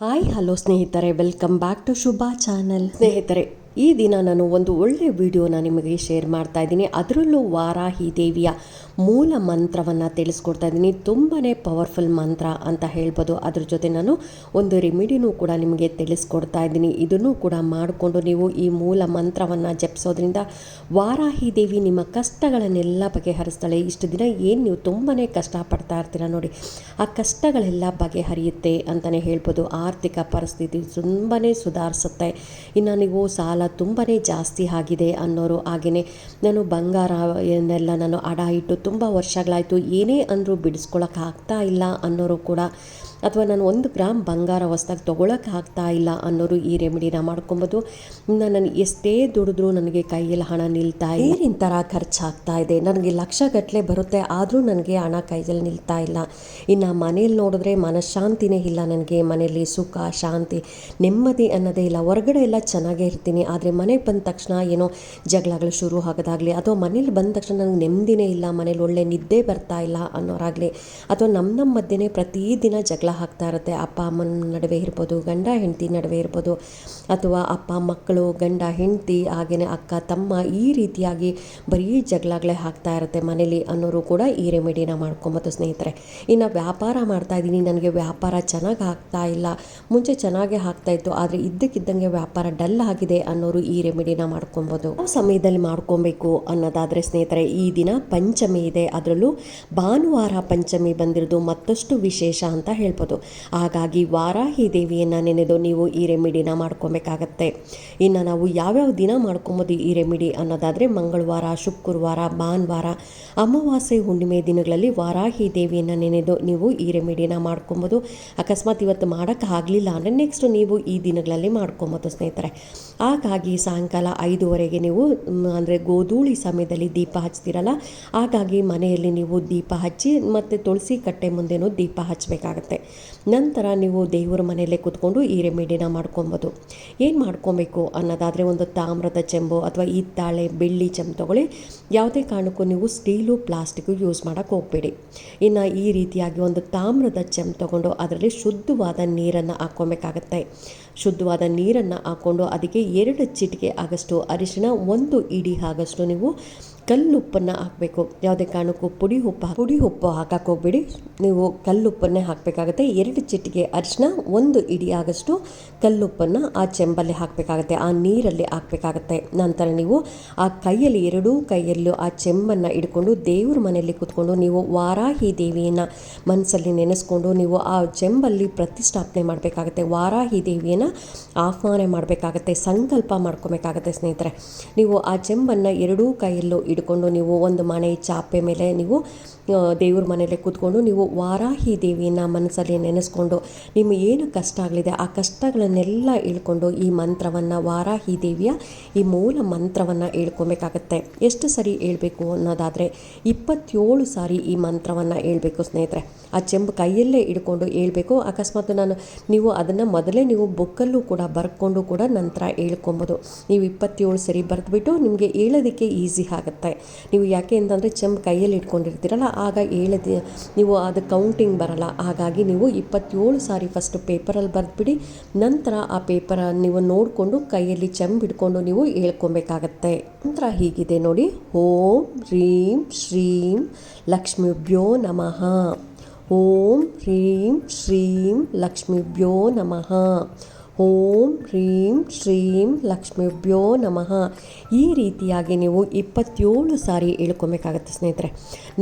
Hi hello ಸ್ನೇಹಿತರೆ welcome back to Shubha channel. ಸ್ನೇಹಿತರೆ ಈ ದಿನ ನಾನು ಒಂದು ಒಳ್ಳೆಯ ವಿಡಿಯೋನ ನಿಮಗೆ ಶೇರ್ ಮಾಡ್ತಾ ಇದ್ದೀನಿ. ಅದರಲ್ಲೂ ವಾರಾಹಿ ದೇವಿಯ ಮೂಲ ಮಂತ್ರವನ್ನು ತಿಳಿಸ್ಕೊಡ್ತಾ ಇದ್ದೀನಿ. ತುಂಬಾ ಪವರ್ಫುಲ್ ಮಂತ್ರ ಅಂತ ಹೇಳ್ಬೋದು. ಅದ್ರ ಜೊತೆ ನಾನು ಒಂದು ರೆಮಿಡಿನೂ ಕೂಡ ನಿಮಗೆ ತಿಳಿಸ್ಕೊಡ್ತಾ ಇದ್ದೀನಿ. ಇದನ್ನು ಕೂಡ ಮಾಡಿಕೊಂಡು ನೀವು ಈ ಮೂಲ ಮಂತ್ರವನ್ನು ಜಪಿಸೋದ್ರಿಂದ ವಾರಾಹಿ ದೇವಿ ನಿಮ್ಮ ಕಷ್ಟಗಳನ್ನೆಲ್ಲ ಬಗೆಹರಿಸ್ತಾಳೆ. ಇಷ್ಟು ದಿನ ಏನು ನೀವು ತುಂಬಾ ಕಷ್ಟಪಡ್ತಾ ಇರ್ತೀರ ನೋಡಿ. ಆ ಕಷ್ಟಗಳೆಲ್ಲ ಬಗೆಹರಿಯುತ್ತೆ ಅಂತಲೇ ಹೇಳ್ಬೋದು. ಆರ್ಥಿಕ ಪರಿಸ್ಥಿತಿ ತುಂಬಾ ಸುಧಾರಿಸುತ್ತೆ. ಇನ್ನು ನೀವು ಸಾಲ ತುಂಬಾ ಜಾಸ್ತಿ ಆಗಿದೆ ಅನ್ನೋರು ಹಾಗೆಯೇ ನಾನು ಬಂಗಾರ ಏನೆಲ್ಲ ನಾನು ಅಡ ಇಟ್ಟು ತುಂಬ ವರ್ಷಗಳಾಯಿತು ಏನೇ ಅಂದರೂ ಬಿಡಿಸ್ಕೊಳಕ್ಕೆ ಆಗ್ತಾ ಇಲ್ಲ ಅನ್ನೋರು ಕೂಡ ಅಥವಾ ನಾನು ಒಂದು ಗ್ರಾಮ್ ಬಂಗಾರ ಹೊಸ್ದಾಗಿ ತೊಗೊಳಕ್ಕೆ ಆಗ್ತಾ ಇಲ್ಲ ಅನ್ನೋರು ಈ ರೆಮಿಡಿನ ಮಾಡ್ಕೊಬೋದು. ನಾನು ಎಷ್ಟೇ ದುಡಿದ್ರೂ ನನಗೆ ಕೈಯಲ್ಲಿ ಹಣ ನಿಲ್ತಾ ನೀರಿನ ಥರ ಖರ್ಚಾಗ್ತಾ ಇದೆ? ನನಗೆ ಲಕ್ಷಗಟ್ಟಲೆ ಬರುತ್ತೆ, ಆದರೂ ನನಗೆ ಹಣ ಕೈಯಲ್ಲಿ ನಿಲ್ತಾ ಇಲ್ಲ. ಇನ್ನು ಮನೇಲಿ ನೋಡಿದ್ರೆ ಮನಃಶಾಂತಿನೇ ಇಲ್ಲ ನನಗೆ. ಮನೆಯಲ್ಲಿ ಸುಖ, ಶಾಂತಿ, ನೆಮ್ಮದಿ ಅನ್ನೋದೇ ಇಲ್ಲ. ಹೊರಗಡೆ ಎಲ್ಲ ಚೆನ್ನಾಗೇ ಇರ್ತೀನಿ. ಆದರೆ ಮನೆಗೆ ಬಂದ ತಕ್ಷಣ ಏನೋ ಜಗಳಗಳು ಶುರು ಆಗೋದಾಗಲಿ, ಅಥವಾ ಮನೇಲಿ ಬಂದ ತಕ್ಷಣ ನನಗೆ ನೆಮ್ಮದಿನೇ ಇಲ್ಲ, ಮನೇಲಿ ಒಳ್ಳೆ ನಿದ್ದೆ ಬರ್ತಾ ಇಲ್ಲ ಅನ್ನೋರಾಗಲಿ, ಅಥವಾ ನಮ್ಮ ನಮ್ಮ ಮಧ್ಯೆ ಪ್ರತಿದಿನ ಜಗಳ ಆಗ್ತಾ ಇರುತ್ತೆ. ಅಪ್ಪ ಅಮ್ಮನ ನಡುವೆ ಇರ್ಬೋದು, ಗಂಡ ಹೆಂಡತಿ ನಡುವೆ ಇರ್ಬೋದು, ಅಥವಾ ಅಪ್ಪ ಮಕ್ಕಳು, ಗಂಡ ಹೆಂಡತಿ ಹಾಗೆಯೇ ಅಕ್ಕ, ತಮ್ಮ ಈ ರೀತಿಯಾಗಿ ಬರೀ ಜಗಳಗಳೇ ಆಗ್ತಾ ಇರುತ್ತೆ ಮನೇಲಿ ಅನ್ನೋರು ಕೂಡ ಈ ರೆಮಿಡಿನ ಮಾಡ್ಕೊಬೋದು ಸ್ನೇಹಿತರೆ. ಇನ್ನು ವ್ಯಾಪಾರ ಮಾಡ್ತಾ ಇದ್ದೀನಿ. ನನಗೆ ವ್ಯಾಪಾರ ಚೆನ್ನಾಗಿ ಆಗ್ತಾ ಇಲ್ಲ. ಮುಂಚೆ ಚೆನ್ನಾಗೇ ಆಗ್ತಾ ಇತ್ತು, ಆದರೆ ಇದ್ದಕ್ಕಿದ್ದಂಗೆ ವ್ಯಾಪಾರ ಡಲ್ ಆಗಿದೆ ಅನ್ನೋರು ಈ ರೆಮಿಡಿನ ಮಾಡ್ಕೊಬೋದು. ಸಮಯದಲ್ಲಿ ಮಾಡ್ಕೊಬೇಕು ಅನ್ನೋದಾದರೆ ಸ್ನೇಹಿತರೆ, ಈ ದಿನ ಪಂಚಮಿ ಇದೆ. ಅದರಲ್ಲೂ ಭಾನುವಾರ ಪಂಚಮಿ ಬಂದಿರೋದು ಮತ್ತಷ್ಟು ವಿಶೇಷ ಅಂತ ಹೇಳ್ಬೋದು. ಹಾಗಾಗಿ ವಾರಾಹಿ ದೇವಿಯನ್ನು ನೆನೆದು ನೀವು ಈ ರೆಮಿಡಿನ ಮಾಡ್ಕೊಬೇಕಾಗತ್ತೆ. ಇನ್ನು ನಾವು ಯಾವ್ಯಾವ ದಿನ ಮಾಡ್ಕೊಬೋದು ಈ ರೆಮಿಡಿ ಅನ್ನೋದಾದರೆ ಮಂಗಳವಾರ, ಶುಕ್ರವಾರ, ಭಾನುವಾರ, ಅಮಾವಾಸ್ಯೆ, ಹುಣ್ಣಿಮೆ ದಿನಗಳಲ್ಲಿ ವಾರಾಹಿ ದೇವಿಯನ್ನು ನೆನೆದು ನೀವು ಈ ರೆಮಿಡಿನ ಮಾಡ್ಕೊಬೋದು. ಅಕಸ್ಮಾತ್ ಇವತ್ತು ಮಾಡೋಕ್ಕೆ ಆಗಲಿಲ್ಲ ಅಂದರೆ ನೆಕ್ಸ್ಟ್ ನೀವು ಈ ದಿನಗಳಲ್ಲಿ ಮಾಡ್ಕೊಬೋದು ಸ್ನೇಹಿತರೆ. ಹಾಗಾಗಿ ಸಾಯಂಕಾಲ ಐದುವರೆಗೆ ನೀವು ಅಂದರೆ ಗೋಧೂಳಿ ಸಮಯದಲ್ಲಿ ದೀಪ ಹಚ್ತಿರಲ್ಲ, ಹಾಗಾಗಿ ಮನೆಯಲ್ಲಿ ನೀವು ದೀಪ ಹಚ್ಚಿ ಮತ್ತು ತುಳಸಿ ಕಟ್ಟೆ ಮುಂದೆನೂ ದೀಪ ಹಚ್ಚಬೇಕಾಗತ್ತೆ. ನಂತರ ನೀವು ದೇವರ ಮನೆಯಲ್ಲೇ ಕೂತ್ಕೊಂಡು ಈ ರೆಮಿಡಿನ ಮಾಡ್ಕೊಬೋದು. ಏನು ಮಾಡ್ಕೊಬೇಕು ಅನ್ನೋದಾದರೆ ಒಂದು ತಾಮ್ರದ ಚೆಂಬು ಅಥವಾ ಹಿತ್ತಾಳೆ, ಬೆಳ್ಳಿ ಚೆಂಬು ತೊಗೊಳ್ಳಿ. ಯಾವುದೇ ಕಾರಣಕ್ಕೂ ನೀವು ಸ್ಟೀಲು ಪ್ಲಾಸ್ಟಿಕ್ಕು ಯೂಸ್ ಮಾಡೋಕ್ಕೆ ಹೋಗಬೇಡಿ. ಇನ್ನು ಈ ರೀತಿಯಾಗಿ ಒಂದು ತಾಮ್ರದ ಚೆಂಬು ತೊಗೊಂಡು ಅದರಲ್ಲಿ ಶುದ್ಧವಾದ ನೀರನ್ನು ಹಾಕ್ಕೊಬೇಕಾಗತ್ತೆ. ಶುದ್ಧವಾದ ನೀರನ್ನು ಹಾಕ್ಕೊಂಡು ಅದಕ್ಕೆ ಎರಡು ಚಿಟಿಕೆ ಆಗಷ್ಟು ಅರಿಶಿನ ಒಂದು ಇಡಿ ಆಗಷ್ಟು ನೀವು ಕಲ್ಲುಪ್ಪನ್ನು ಹಾಕಬೇಕು. ಯಾವುದೇ ಕಾರಣಕ್ಕೂ ಪುಡಿ ಉಪ್ಪು ಪುಡಿ ಉಪ್ಪು ಹಾಕಕ್ಕೆ ಹೋಗ್ಬೇಡಿ. ನೀವು ಕಲ್ಲುಪ್ಪನ್ನೇ ಹಾಕಬೇಕಾಗುತ್ತೆ. ಎರಡು ಚಿಟಿಕೆ ಅರಿಶಿನ ಒಂದು ಇಡಿ ಆಗಷ್ಟು ಕಲ್ಲುಪ್ಪನ್ನು ಆ ಚೆಂಬಲ್ಲಿ ಹಾಕಬೇಕಾಗತ್ತೆ. ಆ ನೀರಲ್ಲಿ ಹಾಕಬೇಕಾಗತ್ತೆ. ನಂತರ ನೀವು ಆ ಕೈಯಲ್ಲಿ, ಎರಡೂ ಕೈಯಲ್ಲೂ ಆ ಚೆಂಬನ್ನು ಇಟ್ಕೊಂಡು ದೇವ್ರ ಮನೆಯಲ್ಲಿ ಕೂತ್ಕೊಂಡು ನೀವು ವಾರಾಹಿ ದೇವಿಯನ್ನು ಮನಸ್ಸಲ್ಲಿ ನೆನೆಸ್ಕೊಂಡು ನೀವು ಆ ಚೆಂಬಲ್ಲಿ ಪ್ರತಿಷ್ಠಾಪನೆ ಮಾಡಬೇಕಾಗತ್ತೆ. ವಾರಾಹಿ ದೇವಿಯನ್ನು ಆಹ್ವಾನ ಮಾಡಬೇಕಾಗತ್ತೆ. ಸಂಕಲ್ಪ ಮಾಡ್ಕೋಬೇಕಾಗತ್ತೆ ಸ್ನೇಹಿತರೆ. ನೀವು ಆ ಚೆಂಬನ್ನು ಎರಡೂ ಕೈಯಲ್ಲೂ ಇಟ್ಕೊಂಡು ನೀವು ಒಂದು ಮನೆ ಚಾಪೆ ಮೇಲೆ ನೀವು ದೇವ್ರ ಮನೆಯಲ್ಲೇ ಕೂತ್ಕೊಂಡು ನೀವು ವಾರಾಹಿ ದೇವಿಯನ್ನು ಮನಸ್ಸಲ್ಲಿ ನೆನೆಸ್ಕೊಂಡು ನಿಮ್ಮ ಏನು ಕಷ್ಟ ಆಗಲಿದೆ ಆ ಕಷ್ಟಗಳನ್ನೆಲ್ಲ ಇಳ್ಕೊಂಡು ಈ ಮಂತ್ರವನ್ನು ವಾರಾಹಿ ದೇವಿಯ ಈ ಮೂಲ ಮಂತ್ರವನ್ನು ಹೇಳ್ಕೊಬೇಕಾಗತ್ತೆ. ಎಷ್ಟು ಸರಿ ಹೇಳಬೇಕು ಅನ್ನೋದಾದರೆ ಇಪ್ಪತ್ತೇಳು ಸಾರಿ ಈ ಮಂತ್ರವನ್ನು ಹೇಳಬೇಕು ಸ್ನೇಹಿತರೆ. ಆ ಚೆಂಬು ಕೈಯಲ್ಲೇ ಇಡ್ಕೊಂಡು ಹೇಳ್ಬೇಕು. ಅಕಸ್ಮಾತ್ ನಾನು ನೀವು ಅದನ್ನು ಮೊದಲೇ ನೀವು ಬುಕ್ಕಲ್ಲೂ ಕೂಡ ಬರ್ಕೊಂಡು ಕೂಡ ನಂತರ ಹೇಳ್ಕೊಬೋದು. ನೀವು ಇಪ್ಪತ್ತೇಳು ಸರಿ ಬರೆದ್ಬಿಟ್ಟು ನಿಮಗೆ ಹೇಳೋದಕ್ಕೆ ಈಸಿ ಆಗುತ್ತೆ. ನೀವು ಯಾಕೆ ಅಂತಂದರೆ ಚೆಂಬು ಕೈಯಲ್ಲಿ ಇಟ್ಕೊಂಡಿರ್ತೀರಲ್ಲ ಆಗ ಹೇಳಿದ, ನೀವು ಅದು ಕೌಂಟಿಂಗ್ ಬರಲ್ಲ. ಹಾಗಾಗಿ ನೀವು ಇಪ್ಪತ್ತೇಳು ಸಾರಿ ಫಸ್ಟು ಪೇಪರಲ್ಲಿ ಬರೆದ್ಬಿಡಿ, ನಂತರ ಆ ಪೇಪರ ನೀವು ನೋಡಿಕೊಂಡು ಕೈಯಲ್ಲಿ ಚೆಂಬು ಹಿಡ್ಕೊಂಡು ನೀವು ಹೇಳ್ಕೊಬೇಕಾಗತ್ತೆ. ನಂತರ ಹೀಗಿದೆ ನೋಡಿ. ಓಂ ಹ್ರೀಂ ಶ್ರೀಂ ಲಕ್ಷ್ಮೀಭ್ಯೋ ನಮಃ. ಓಂ ಹ್ರೀಂ ಶ್ರೀಂ ಲಕ್ಷ್ಮೀಭ್ಯೋ ನಮಃ. ಓಂ ಹ್ರೀಂ ಶ್ರೀಂ ಲಕ್ಷ್ಮೀಭ್ಯೋ ನಮಃ. ಈ ರೀತಿಯಾಗಿ ನೀವು ಇಪ್ಪತ್ತೇಳು ಸಾರಿ ಹೇಳ್ಕೊಬೇಕಾಗತ್ತೆ ಸ್ನೇಹಿತರೆ.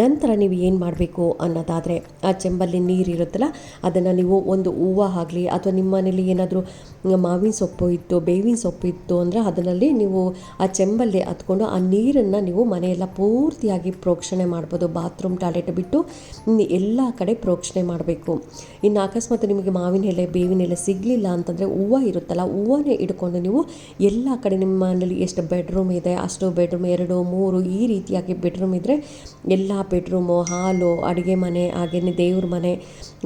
ನಂತರ ನೀವು ಏನು ಮಾಡಬೇಕು ಅನ್ನೋದಾದರೆ ಆ ಚೆಂಬಲ್ಲಿ ನೀರಿರುತ್ತಲ್ಲ ಅದನ್ನು ನೀವು ಒಂದು ಹೂವು ಆಗಲಿ ಅಥವಾ ನಿಮ್ಮ ಮನೇಲಿ ಏನಾದರೂ ಮಾವಿನ ಸೊಪ್ಪು ಇತ್ತು, ಬೇವಿನ ಸೊಪ್ಪು ಇತ್ತು ಅಂದರೆ ಅದರಲ್ಲಿ ನೀವು ಆ ಚೆಂಬಲ್ಲಿ ಹತ್ಕೊಂಡು ಆ ನೀರನ್ನು ನೀವು ಮನೆಯೆಲ್ಲ ಪೂರ್ತಿಯಾಗಿ ಪ್ರೋಕ್ಷಣೆ ಮಾಡ್ಬೋದು. ಬಾತ್ರೂಮ್, ಟಾಯ್ಲೆಟ್ ಬಿಟ್ಟು ಎಲ್ಲ ಕಡೆ ಪ್ರೋಕ್ಷಣೆ ಮಾಡಬೇಕು. ಇನ್ನು ಅಕಸ್ಮಾತ್ ನಿಮಗೆ ಮಾವಿನ ಎಲೆ, ಬೇವಿನ ಎಲೆ ಸಿಗಲಿಲ್ಲ ಅಂತಂದರೆ ಹೂವು ಇರುತ್ತಲ್ಲ, ಹೂವನ್ನೇ ಇಟ್ಕೊಂಡು ನೀವು ಎಲ್ಲ ಕಡೆ ನಿಮ್ಮ ಮನೇಲಿ ಎಷ್ಟು ಬೆಡ್ರೂಮ್ ಇದೆ, ಅಷ್ಟು ಬೆಡ್ರೂಮ್ ಎರಡು, ಮೂರು ಈ ರೀತಿಯಾಗಿ ಬೆಡ್ರೂಮ್ ಇದ್ದರೆ ಎಲ್ಲ ಬೆಡ್ರೂಮು ಹಾಲು, ಅಡುಗೆ ಮನೆ ಹಾಗೆಯೇ ದೇವ್ರ ಮನೆ,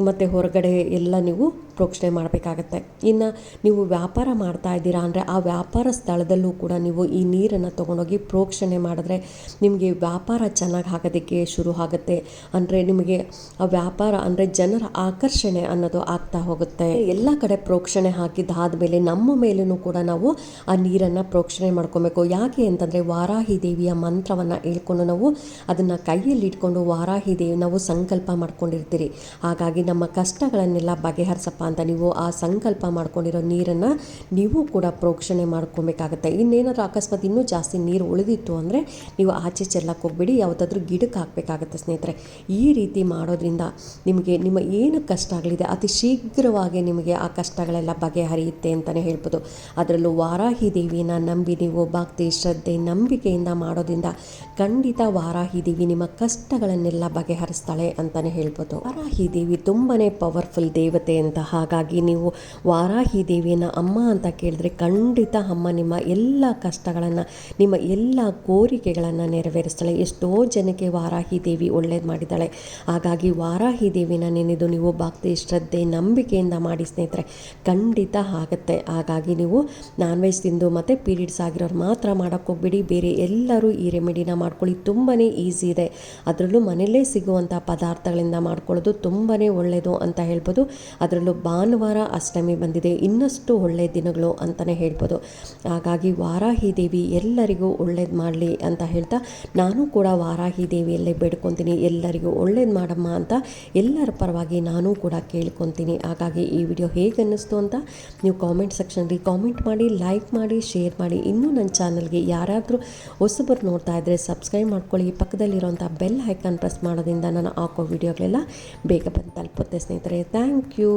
ಮತ್ತು ಹೊರಗಡೆ ಎಲ್ಲ ನೀವು ಪ್ರೋಕ್ಷಣೆ ಮಾಡಬೇಕಾಗತ್ತೆ. ಇನ್ನು ನೀವು ವ್ಯಾಪಾರ ಮಾಡ್ತಾ ಇದ್ದೀರಾ ಅಂದರೆ ಆ ವ್ಯಾಪಾರ ಸ್ಥಳದಲ್ಲೂ ಕೂಡ ನೀವು ಈ ನೀರನ್ನು ತೊಗೊಂಡೋಗಿ ಪ್ರೋಕ್ಷಣೆ ಮಾಡಿದ್ರೆ ನಿಮಗೆ ವ್ಯಾಪಾರ ಚೆನ್ನಾಗಿ ಆಗೋದಕ್ಕೆ ಶುರು ಆಗುತ್ತೆ. ಅಂದರೆ ನಿಮಗೆ ಆ ವ್ಯಾಪಾರ ಅಂದರೆ ಜನರ ಆಕರ್ಷಣೆ ಅನ್ನೋದು ಆಗ್ತಾ ಹೋಗುತ್ತೆ. ಎಲ್ಲ ಕಡೆ ಪ್ರೋಕ್ಷಣೆ ಹಾಕಿದ್ದಾದಮೇಲೆ ನಮ್ಮ ಮೇಲೂ ಕೂಡ ನಾವು ಆ ನೀರನ್ನು ಪ್ರೋಕ್ಷಣೆ ಮಾಡ್ಕೊಬೇಕು. ಯಾಕೆ ಅಂತಂದರೆ ವಾರಾಹಿ ದೇವಿಯ ಮಂತ್ರವನ್ನು ಹೇಳ್ಕೊಂಡು ನಾವು ಅದನ್ನು ಕೈಯಲ್ಲಿ ಇಟ್ಕೊಂಡು ವಾರಾಹಿ ದೇವಿ ನಾವು ಸಂಕಲ್ಪ ಮಾಡ್ಕೊಂಡಿರ್ತೀರಿ. ಹಾಗಾಗಿ ನಮ್ಮ ಕಷ್ಟಗಳನ್ನೆಲ್ಲ ಬಗೆಹರಿಸಪ್ಪ ಅಂತ ನೀವು ಆ ಸಂಕಲ್ಪ ಮಾಡ್ಕೊಂಡಿರೋ ನೀರನ್ನು ನೀವು ಕೂಡ ಪ್ರೋಕ್ಷಣೆ ಮಾಡ್ಕೊಬೇಕಾಗತ್ತೆ. ಇನ್ನೇನಾದರೂ ಅಕಸ್ಮಾತ್ ಇನ್ನೂ ಜಾಸ್ತಿ ನೀರು ಉಳಿದಿತ್ತು ಅಂದರೆ ನೀವು ಆಚೆ ಚೆಲ್ಲಕ್ಕೆ ಹೋಗ್ಬೇಡಿ ಯಾವುದಾದ್ರೂ ಗಿಡಕ್ಕೆ ಹಾಕಬೇಕಾಗತ್ತೆ ಸ್ನೇಹಿತರೆ. ಈ ರೀತಿ ಮಾಡೋದ್ರಿಂದ ನಿಮಗೆ ನಿಮ್ಮ ಏನು ಕಷ್ಟ ಆಗಲಿದೆ, ಅತಿ ಶೀಘ್ರವಾಗಿ ನಿಮಗೆ ಆ ಕಷ್ಟಗಳೆಲ್ಲ ಬಗೆಹರಿಯುತ್ತೆ ಅಂತಲೇ ಹೇಳ್ಬೋದು. ಅದರಲ್ಲೂ ವಾರಾಹಿ ದೇವಿನ ನಂಬಿ ನೀವು ಭಕ್ತಿ, ಶ್ರದ್ಧೆ, ನಂಬಿಕೆಯಿಂದ ಮಾಡೋದ್ರಿಂದ ಖಂಡಿತ ವಾರಾಹಿ ದೇವಿ ನಿಮ್ಮ ಕಷ್ಟಗಳನ್ನೆಲ್ಲ ಬಗೆಹರಿಸ್ತಾಳೆ ಅಂತಲೇ ಹೇಳ್ಬೋದು. ವಾರಾಹಿ ದೇವಿ ತುಂಬಾ ಪವರ್ಫುಲ್ ದೇವತೆ ಅಂತ ಹಾಗಾಗಿ ನೀವು ವಾರಾಹಿ ದೇವಿಯನ್ನ ಅಮ್ಮ ಅಂತ ಕೇಳಿದ್ರೆ ಖಂಡಿತ ಅಮ್ಮ ನಿಮ್ಮ ಎಲ್ಲ ಕಷ್ಟಗಳನ್ನು, ನಿಮ್ಮ ಎಲ್ಲ ಕೋರಿಕೆಗಳನ್ನು ನೆರವೇರಿಸ್ತಾಳೆ. ಎಷ್ಟೋ ಜನಕ್ಕೆ ವಾರಾಹಿ ದೇವಿ ಒಳ್ಳೇದು ಮಾಡಿದ್ದಾಳೆ. ಹಾಗಾಗಿ ವಾರಾಹಿ ದೇವಿನ ನೆನೆದು ನೀವು ಭಕ್ತಿ, ಶ್ರದ್ಧೆ, ನಂಬಿಕೆಯಿಂದ ಮಾಡಿ ಸ್ನೇಹಿತರೆ, ಖಂಡಿತ ಆಗುತ್ತೆ. ಹಾಗಾಗಿ ನೀವು ನಾನ್ ವೆಜ್ ತಿಂದು ಮತ್ತು ಪೀರಿಯಡ್ಸ್ ಆಗಿರೋರು ಮಾತ್ರ ಮಾಡೋಕ್ಕೆ ಹೋಗ್ಬಿಡಿ. ಬೇರೆ ಎಲ್ಲರೂ ಈ ರೆಮಿಡಿನ ಮಾಡ್ಕೊಳ್ಳಿ. ತುಂಬಾ ಈಸಿ ಇದೆ. ಅದರಲ್ಲೂ ಮನೆಯಲ್ಲೇ ಸಿಗುವಂಥ ಪದಾರ್ಥಗಳಿಂದ ಮಾಡ್ಕೊಳ್ಳೋದು ತುಂಬಾ ಒಳ್ಳೆಯದು ಅಂತ ಹೇಳ್ಬೋದು. ಅದರಲ್ಲೂ ಭಾನುವಾರ ಅಷ್ಟಮಿ ಬಂದಿದೆ. ಇನ್ನಷ್ಟು ಒಳ್ಳೆಯ ದಿನಗಳು ಅಂತಲೇ ಹೇಳ್ಬೋದು. ಹಾಗಾಗಿ ವಾರಾಹಿ ದೇವಿ ಎಲ್ಲರಿಗೂ ಒಳ್ಳೇದು ಮಾಡಲಿ ಅಂತ ಹೇಳ್ತಾ ನಾನು ಕೂಡ ವಾರಾಹಿ ದೇವಿಯಲ್ಲೇ ಬೇಡ್ಕೊತೀನಿ. ಎಲ್ಲರಿಗೂ ಒಳ್ಳೇದು ಮಾಡಮ್ಮ ಅಂತ ಎಲ್ಲರ ಪರವಾಗಿ ನಾನು ಕೂಡ ಕೇಳ್ಕೊತೀನಿ. ಹಾಗಾಗಿ ಈ ವಿಡಿಯೋ ಹೇಗೆ ಅನ್ನಿಸ್ತು ಅಂತ ನೀವು ಕಾಮೆಂಟ್ ಸೆಕ್ಷನಲ್ಲಿ ಕಾಮೆಂಟ್ ಮಾಡಿ ಲೈಕ್ ಮಾಡಿ ಶೇರ್ ಮಾಡಿ. ಇನ್ನೂ ನನ್ನ ಚಾನಲ್ಗೆ ಯಾರಾದರೂ ಹೊಸಬರು ನೋಡ್ತಾ ಇದ್ದರೆ ಸಬ್ಸ್ಕ್ರೈಬ್ ಮಾಡ್ಕೊಳ್ಳಿ. ಪಕ್ಕದಲ್ಲಿರುವಂಥ ಬೆಲ್ ಐಕಾನ್ ಪ್ರೆಸ್ ಮಾಡೋದ್ರಿಂದ ನಾನು ಹಾಕೋ ವಿಡಿಯೋಗಳೆಲ್ಲ ಬೇಗ ಬಂದು ತಲುಪುತ್ತೆ ಸ್ನೇಹಿತರೆ. Thank you